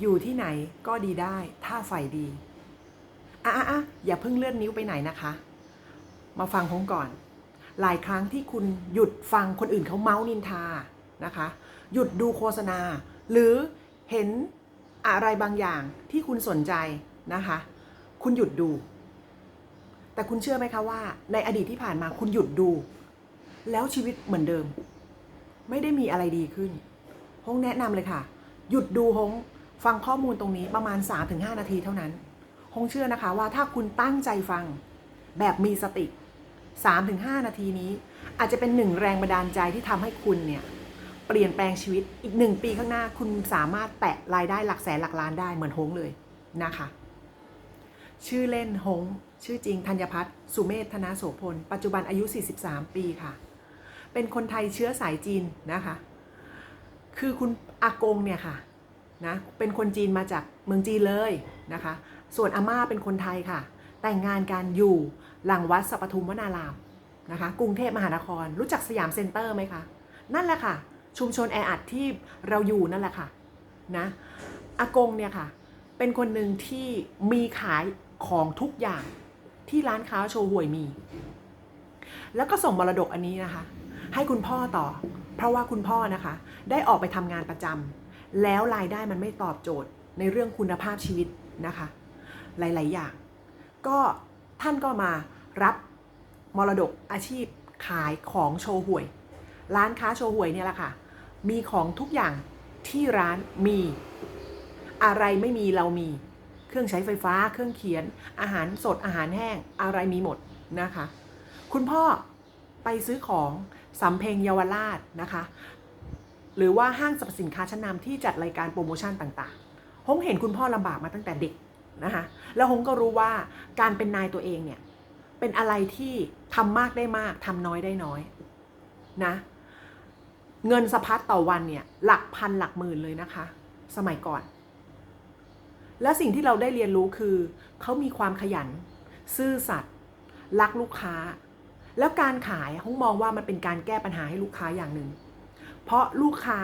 อยู่ที่ไหนก็ดีได้ ถ้าใฝ่ดีอะอะอะอย่าเพิ่งเลื่อนนิ้วไปไหนนะคะ มาฟังผมก่อน หลายครั้งที่คุณหยุดฟังคนอื่นเขาเมาส์นินทานะคะ หยุดดูโฆษณา หรือเห็นอะไรบางอย่างที่คุณสนใจนะคะ คุณหยุดดู แต่คุณเชื่อไหมคะว่า ในอดีตที่ผ่านมาคุณหยุดดู แล้วชีวิตเหมือนเดิม ไม่ได้มีอะไรดีขึ้นฮงแนะนำเลยค่ะ หยุดดูฮง ฟังข้อมูลตรงนี้ประมาณ 3-5 นาทีเท่านั้นฮงเชื่อนะคะว่าถ้าคุณตั้งใจฟังแบบมีสติ 3-5 นาทีนี้ อาจจะเป็นหนึ่งแรงบันดาลใจที่ทำให้คุณเนี่ย เปลี่ยนแปลงชีวิตอีกหนึ่งปีข้างหน้าคุณสามารถแตะรายได้หลักแสนหลักล้านได้เหมือนฮงเลยนะคะ ชื่อเล่นฮงชื่อจริงธัญพัฒน์สุเมธธนาโสพล ปัจจุบันอายุ 43 ปีค่ะ เป็นคนไทยเชื้อสายจีนนะคะ คือคุณอากงเนี่ยค่ะ นะเป็นคนจีนมาจากเมืองจีนเลยนะคะ ส่วนอาม่าเป็นคนไทยค่ะ แต่งงานกันอยู่หลังวัดสัปทุมวนารามนะคะ กรุงเทพมหานคร รู้จักสยามเซ็นเตอร์ไหมคะ นั่นแหละค่ะ ชุมชนแออัดที่เราอยู่นั่นแหละค่ะนะอากงเนี่ยค่ะ เป็นคนหนึ่งที่มีขายของทุกอย่างที่ร้านค้าโชว์หวยมี แล้วก็ส่งมรดกอันนี้นะคะ ให้คุณพ่อต่อ เพราะว่าคุณพ่อนะคะ ได้ออกไปทำงานประจำ แล้วรายได้มันไม่ตอบโจทย์ในเรื่องคุณภาพชีวิตนะคะ หลาย ๆ อย่าง ก็ท่านก็มารับมรดกอาชีพขายของโชว์หวย ร้านค้าโชว์หวยเนี่ยแหละค่ะ มีของทุกอย่างที่ร้านมี อะไรไม่มีเรามี เครื่องใช้ไฟฟ้า เครื่องเขียน อาหารสด อาหารแห้ง อะไรมีหมดนะคะ คุณพ่อไปซื้อของสำเพ็งเยาวราชนะคะ หรือว่าห้างสรรพสินค้าชั้นนำที่จัดรายการโปรโมชั่นต่างๆฮงเห็นคุณพ่อลำบากมาตั้งแต่เด็กนะคะแล้วฮงก็รู้ว่าการเป็นนายตัวเองเนี่ยเป็นอะไรที่ทำมากได้มากทำน้อยได้น้อยนะเงินสะพัดต่อวันเนี่ยหลักพันหลักหมื่นเลยนะคะ สมัยก่อน และสิ่งที่เราได้เรียนรู้คือ เขามีความขยัน ซื่อสัตย์รักลูกค้า แล้วการขายฮงมองว่ามันเป็นการแก้ปัญหาให้ลูกค้าอย่างหนึ่ง เพราะลูกค้า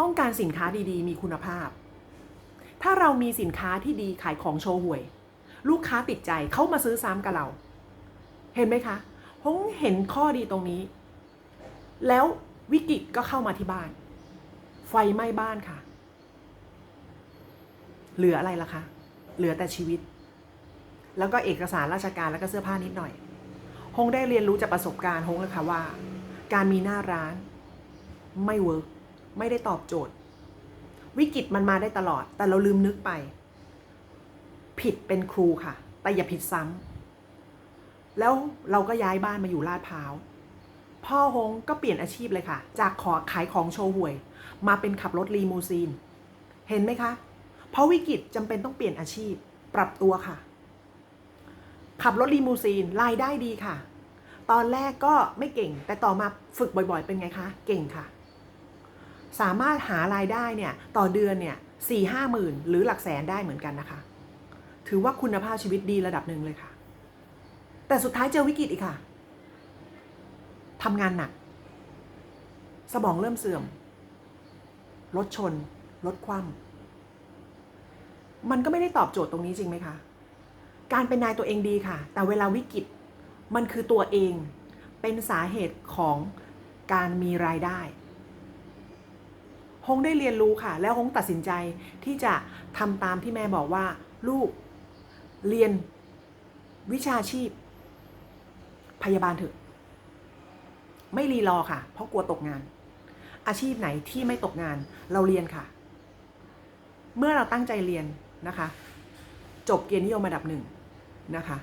ต้องการสินค้าดีๆ มีคุณภาพ ถ้าเรามีสินค้าที่ดีขายของโชว์หวย ลูกค้าติดใจเขามาซื้อซ้ำกับเรา เห็นไหมคะฮงเห็นข้อดีตรงนี้ แล้ววิกฤตก็เข้ามาที่บ้าน ไฟไหม้บ้านค่ะ เหลืออะไรล่ะคะ เหลือแต่ชีวิต แล้วก็เอกสารราชการแล้วก็เสื้อผ้านิดหน่อยฮงได้เรียนรู้จากประสบการณ์ฮงเลยค่ะว่า การมีหน้าร้าน ไม่เวิร์กไม่ได้ตอบโจทย์ วิกฤตมันมาได้ตลอด แต่เราลืมนึกไป ผิดเป็นครูค่ะ แต่อย่าผิดซ้ำแล้วเราก็ย้ายบ้านมาอยู่ลาดพร้าว พ่อฮงก็เปลี่ยนอาชีพเลยค่ะ จากขอขายของโชว์หวย มาเป็นขับรถลีมูซีน เห็นไหมคะ เพราะวิกฤตจำเป็นต้องเปลี่ยนอาชีพ ปรับตัวค่ะ ขับรถลีมูซีนรายได้ดีค่ะ ตอนแรกก็ไม่เก่ง แต่ต่อมาฝึกบ่อยๆ เป็นไงคะ เก่งค่ะ สามารถหารายได้เนี่ยต่อเดือนเนี่ยสี่ห้าหมื่นหรือหลักแสนได้เหมือนกันนะคะ ถือว่าคุณภาพชีวิตดีระดับหนึ่งเลยค่ะ แต่สุดท้ายเจอวิกฤตอีกค่ะทำงานหนัก สมองเริ่มเสื่อมรถชนรถคว่ำมันก็ไม่ได้ตอบโจทย์ตรงนี้จริงไหมคะ การเป็นนายตัวเองดีค่ะ แต่เวลาวิกฤตมันคือตัวเองเป็นสาเหตุของการมีรายได้ งได้เรียนรู้ค่ะ แล้วฮงตัดสินใจที่จะทำตามที่แม่บอกว่า ลูกเรียนวิชาชีพ พยาบาลเถอะ ไม่รีรอค่ะ เพราะกลัวตกงาน อาชีพไหนที่ไม่ตกงาน เราเรียนค่ะ เมื่อเราตั้งใจเรียนนะคะ จบเกียรตินิยมระดับหนึ่งนะคะ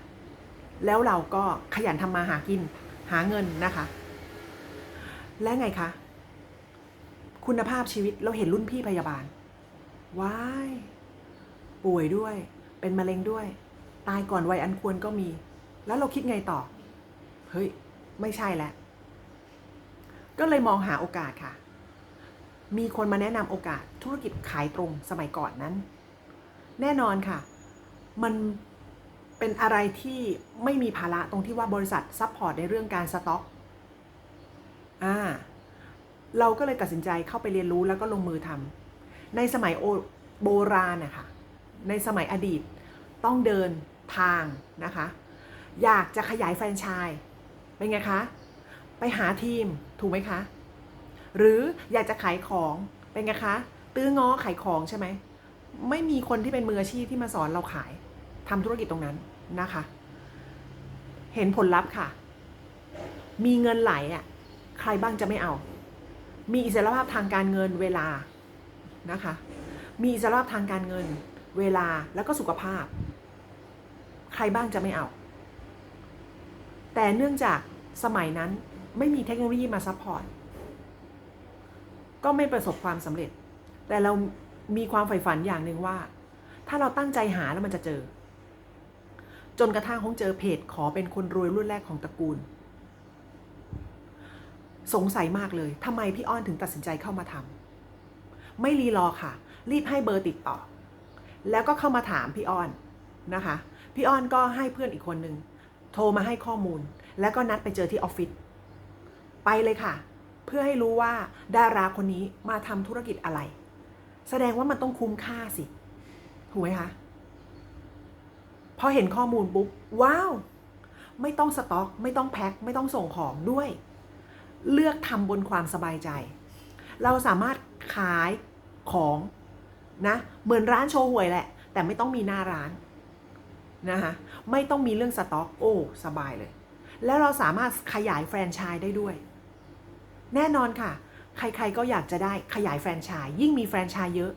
แล้วเราก็ขยันทำมาหากินหาเงินนะคะ และไงคะ คุณภาพชีวิตเราเห็นรุ่นพี่พยาบาลว้ายป่วยด้วย เป็นมะเร็งด้วย ตายก่อนวัยอันควรก็มี แล้วเราคิดไงต่อ เฮ้ย ไม่ใช่แล้ว ก็เลยมองหาโอกาสค่ะ มีคนมาแนะนำโอกาสธุรกิจขายตรงสมัยก่อนนั้น แน่นอนค่ะ มันเป็นอะไรที่ไม่มีภาระตรงที่ว่าบริษัทซัพพอร์ตในเรื่องการสต็อก อ่า เราก็เลยตัดสินใจเข้าไปเรียนรู้แล้วก็ลงมือทำในสมัยโอโบราณนะคะในสมัยอดีตต้องเดินทางนะคะ อยากจะขยายแฟรนไชส์เป็นไงคะ ไปหาทีมถูกไหมคะ หรืออยากจะขายของเป็นไงคะ ตื้อง้อขายของใช่ไหม ไม่มีคนที่เป็นมืออาชีพที่มาสอนเราขายทำธุรกิจตรงนั้นนะคะ เห็นผลลัพธ์ค่ะ มีเงินไหลอะใครบ้างจะไม่เอา มีอิสรภาพทางการเงินเวลานะคะ มีอิสรภาพทางการเงิน เวลาแล้วก็สุขภาพ ใครบ้างจะไม่เอา แต่เนื่องจากสมัยนั้นไม่มีเทคโนโลยีมาซัพพอร์ต ก็ไม่ประสบความสำเร็จ แต่เรามีความใฝ่ฝันอย่างหนึ่งว่า ถ้าเราตั้งใจหาแล้วมันจะเจอ จนกระทั่งห้องเจอเพจขอเป็นคนรวยรุ่นแรกของตระกูล สงสัยมากเลยทำไมพี่อ้อนถึงตัดสินใจเข้ามาทำไม่รีรอค่ะ รีบให้เบอร์ติดต่อ แล้วก็เข้ามาถามพี่อ้อนนะคะ พี่อ้อนก็ให้เพื่อนอีกคนนึงโทรมาให้ข้อมูล แล้วก็นัดไปเจอที่ออฟฟิศไปเลยค่ะ เพื่อให้รู้ว่าดาราคนนี้มาทำธุรกิจอะไร แสดงว่ามันต้องคุ้มค่าสิถูกไหมคะพอเห็นข้อมูลปุ๊บว้าว ไม่ต้องสต็อก ไม่ต้องแพ็ค ไม่ต้องส่งของด้วย เลือกทำบนความสบายใจ เราสามารถขายของนะเหมือนร้านโชว์หวยแหละ แต่ไม่ต้องมีหน้าร้านนะคะไม่ต้องมีเรื่องสต็อกโอ้สบายเลย แล้วเราสามารถขยายแฟรนไชส์ได้ด้วย แน่นอนค่ะ ใครๆก็อยากจะได้ขยายแฟรนไชส์ยิ่งมีแฟรนไชส์เยอะ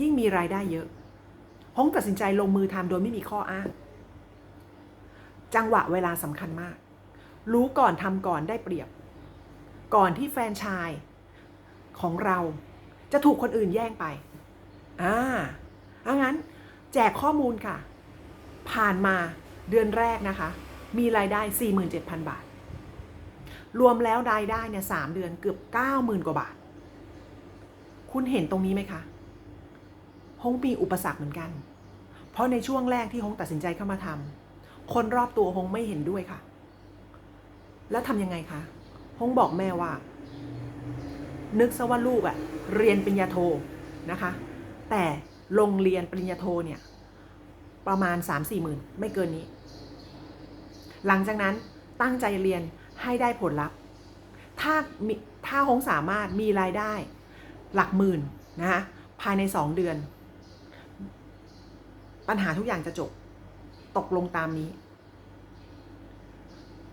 ยิ่งมีรายได้เยอะฮงตัดสินใจลงมือทำโดยไม่มีข้ออ้าง จังหวะเวลาสำคัญมาก รู้ก่อนทำก่อนได้เปรียบ ก่อนที่แฟนชส์ของเราจะถูกคนอื่นแย่งไป อ่าถ้างั้นแจกข้อมูลค่ะ ผ่านมาเดือนแรกนะคะ มีรายได้ 47,000 บาท รวมแล้วรายได้เนี่ยสเดือนเกือบ 90,000 กว่าบาท คุณเห็นตรงนี้ไหมคะฮงมีอุปสรรคเหมือนกัน เพราะในช่วงแรกที่ฮงตัดสินใจเข้ามาทำคนรอบตัวฮงไม่เห็นด้วยค่ะ แล้วทำยังไงคะ ฮงบอกแม่ว่า นึกซะว่าลูกอะเรียนปริญญาโทนะคะ แต่ลงเรียนปริญญาโทเนี่ย ประมาณ 3-4หมื่นไม่เกินนี้ หลังจากนั้นตั้งใจเรียนให้ได้ผลลัพธ์ถ้ามีถ้าฮงสามารถมีรายได้หลักหมื่นนะคะภายใน 2 เดือน ปัญหาทุกอย่างจะจบ ตกลงตามนี้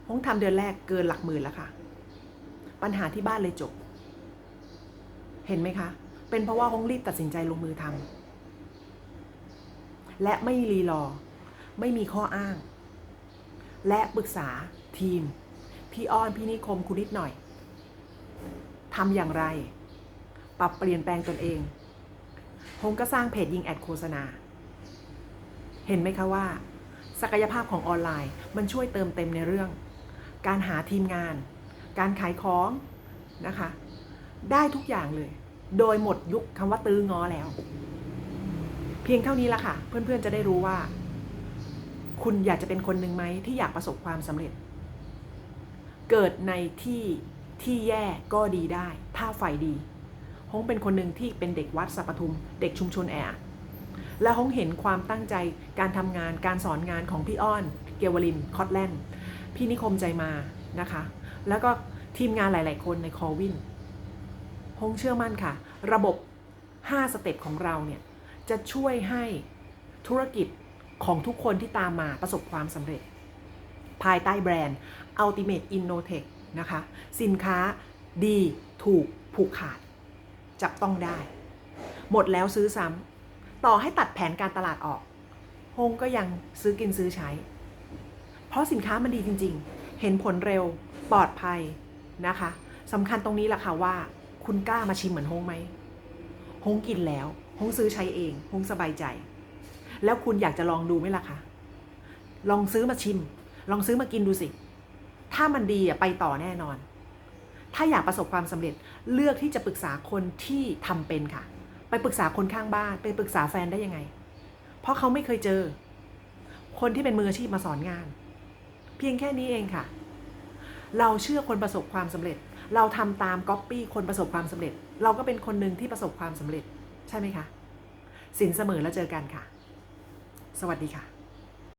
ฮงทำเดือนแรกเกินหลักหมื่นแล้วค่ะ ปัญหาที่บ้านเลยจบ เห็นไหมคะ เป็นเพราะว่าฮงรีบตัดสินใจลงมือทำและไม่รีรอ ไม่มีข้ออ้าง และปรึกษาทีม พี่อ้อนพี่นิคมคุณนิดหน่อยทำอย่างไร ปรับเปลี่ยนแปลงตนเองฮงก็สร้างเพจยิงแอดโฆษณา เห็นไหมคะว่า ศักยภาพของออนไลน์มันช่วยเติมเต็มในเรื่อง การหาทีมงาน การขายของนะคะ ได้ทุกอย่างเลย โดยหมดยุคคำว่าตื้องอแล้ว เพียงเท่านี้ละค่ะ เพื่อนๆจะได้รู้ว่า คุณอยากจะเป็นคนหนึ่งไหมที่อยากประสบความสำเร็จ เกิดในที่ที่แย่ก็ดีได้ ถ้าไฟดีฮงเป็นคนหนึ่งที่เป็นเด็กวัดสัปทุม เด็กชุมชนแออัดและฮงเห็นความตั้งใจการทำงานการสอนงานของพี่อ้อน เกวลิน คอตแลนด์ พี่นิคมใจมานะคะ แล้วก็ทีมงานหลาย ๆ คนในคอวินฮงเชื่อมั่นค่ะ ระบบ 5 สเต็ปของเราเนี่ย จะช่วยให้ธุรกิจของทุกคนที่ตามมาประสบความสำเร็จ ภายใต้แบรนด์ Ultimate Innotech นะคะ สินค้าดีถูกผูกขาด จับต้องได้ หมดแล้วซื้อซ้ำต่อให้ตัดแผนการตลาดออกฮงก็ยังซื้อกินซื้อใช้ เพราะสินค้ามันดีจริง ๆ เห็นผลเร็วปลอดภัยนะคะสำคัญตรงนี้แหละค่ะว่า คุณกล้ามาชิมเหมือนฮงไหมฮงกินแล้วฮงซื้อใช้เองฮงสบายใจ แล้วคุณอยากจะลองดูไหมล่ะคะลองซื้อมาชิม ลองซื้อมากินดูสิ ถ้ามันดีอะไปต่อแน่นอน ถ้าอยากประสบความสำเร็จเลือกที่จะปรึกษาคนที่ทำเป็นค่ะ ไปปรึกษาคนข้างบ้านไปปรึกษาแฟนได้ยังไง เพราะเขาไม่เคยเจอ คนที่เป็นมืออาชีพมาสอนงาน พียงแค่นี้เองค่ะ เราเชื่อคนประสบความสำเร็จ เราทำตามก๊อปปี้คนประสบความสำเร็จ เราก็เป็นคนหนึ่งที่ประสบความสำเร็จ ใช่ไหมคะสินเสมอแล้วเจอกันค่ะ สวัสดีค่ะ